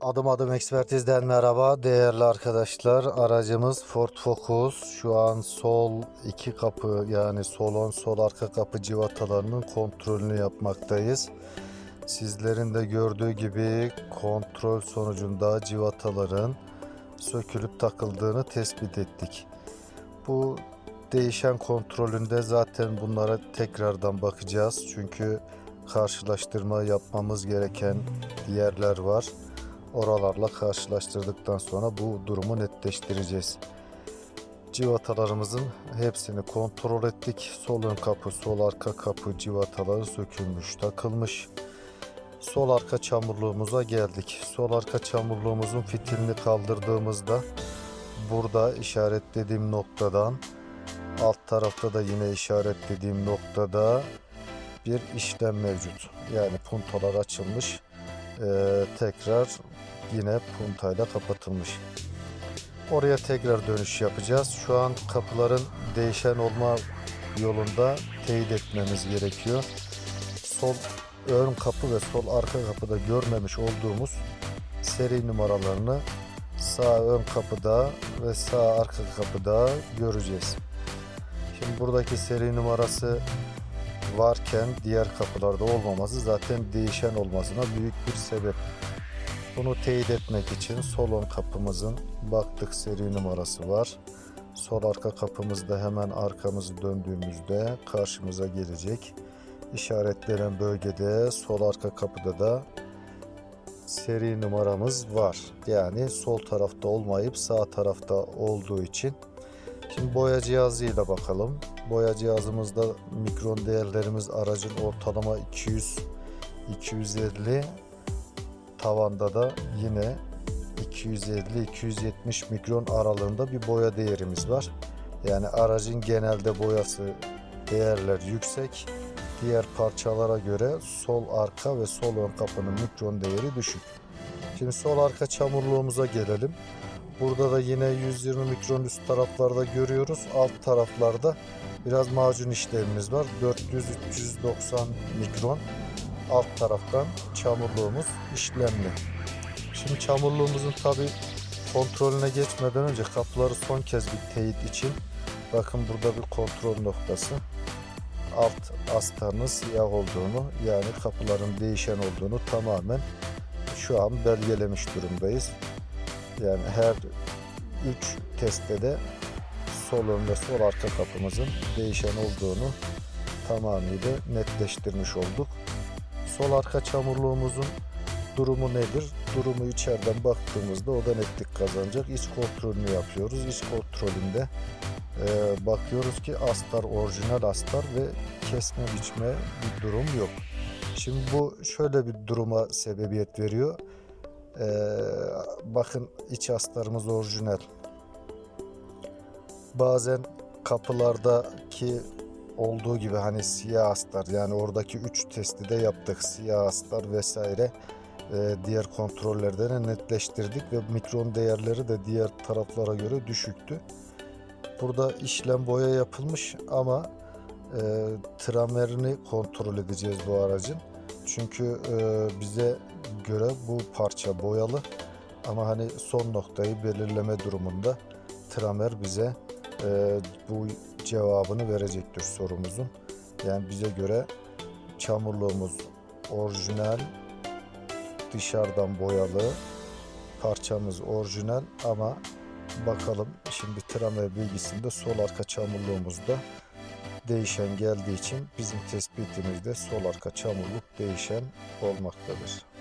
Adım adım ekspertizden merhaba değerli arkadaşlar. Aracımız Ford Focus. Şu an sol iki kapı yani sol ön sol arka kapı civatalarının kontrolünü yapmaktayız. Sizlerin de gördüğü gibi kontrol sonucunda civataların sökülüp takıldığını tespit ettik. Bu değişen kontrolünde zaten bunlara tekrardan bakacağız. Çünkü karşılaştırma yapmamız gereken yerler var. Oralarla karşılaştırdıktan sonra bu durumu netleştireceğiz. Civatalarımızın hepsini kontrol ettik. Sol ön kapı, sol arka kapı civataları sökülmüş, takılmış. Sol arka çamurluğumuza geldik. Sol arka çamurluğumuzun fitilini kaldırdığımızda burada işaretlediğim noktadan alt tarafta da yine işaretlediğim noktada bir işlem mevcut. Yani puntalar açılmış. Ee, tekrar yine puntayla kapatılmış. Oraya tekrar dönüş yapacağız. Şu an kapıların değişen olma yolunda teyit etmemiz gerekiyor. Sol ön kapı ve sol arka kapıda görmemiş olduğumuz seri numaralarını sağ ön kapıda ve sağ arka kapıda göreceğiz. Şimdi buradaki seri numarası varken diğer kapılarda olmaması zaten değişen olmasına büyük bir sebep. Bunu teyit etmek için sol ön kapımızın baktık seri numarası var. Sol arka kapımızda hemen arkamızı döndüğümüzde karşımıza gelecek. İşaretlenen bölgede sol arka kapıda da seri numaramız var. Yani sol tarafta olmayıp sağ tarafta olduğu için. Şimdi boya cihazıyla bakalım. Boya cihazımızda mikron değerlerimiz aracın ortalama 200 250 tavanda da yine 250-270 mikron aralığında bir boya değerimiz var. Yani aracın genelde boyası değerler yüksek. Diğer parçalara göre sol arka ve sol ön kapının mikron değeri düşük. Şimdi sol arka çamurluğumuza gelelim. Burada da yine 120 mikron üst taraflarda görüyoruz. Alt taraflarda biraz macun işlemimiz var. 400-390 mikron alt taraftan çamurluğumuz işlemli. Şimdi çamurluğumuzun tabi kontrolüne geçmeden önce kapıları son kez bir teyit için bakın burada bir kontrol noktası alt astarının siyah olduğunu yani kapıların değişen olduğunu tamamen şu an belgelemiş durumdayız. Yani her 3 testte de sol ön ve sol arka kapımızın değişen olduğunu tamamıyla netleştirmiş olduk. Sol arka çamurluğumuzun durumu nedir? Durumu içeriden baktığımızda o da netlik kazanacak. İç kontrolünü yapıyoruz. İç kontrolünde e, bakıyoruz ki astar orijinal astar ve kesme biçme bir durum yok. Şimdi bu şöyle bir duruma sebebiyet veriyor. Ee, bakın iç astarımız orijinal. Bazen kapılardaki olduğu gibi hani siyah astar yani oradaki 3 testi de yaptık siyah astar vesaire Ee, diğer kontrollerde de netleştirdik ve mikron değerleri de diğer taraflara göre düşüktü. Burada işlem boya yapılmış ama e, tramerini kontrol edeceğiz bu aracın. Çünkü e, bize göre bu parça boyalı ama hani son noktayı belirleme durumunda tramer bize e, bu cevabını verecektir sorumuzun. Yani bize göre çamurluğumuz orijinal, dışarıdan boyalı, parçamız orijinal ama bakalım şimdi tramer bilgisinde sol arka çamurluğumuzda değişen geldiği için bizim tespitimizde sol arka çamurluk değişen olmaktadır.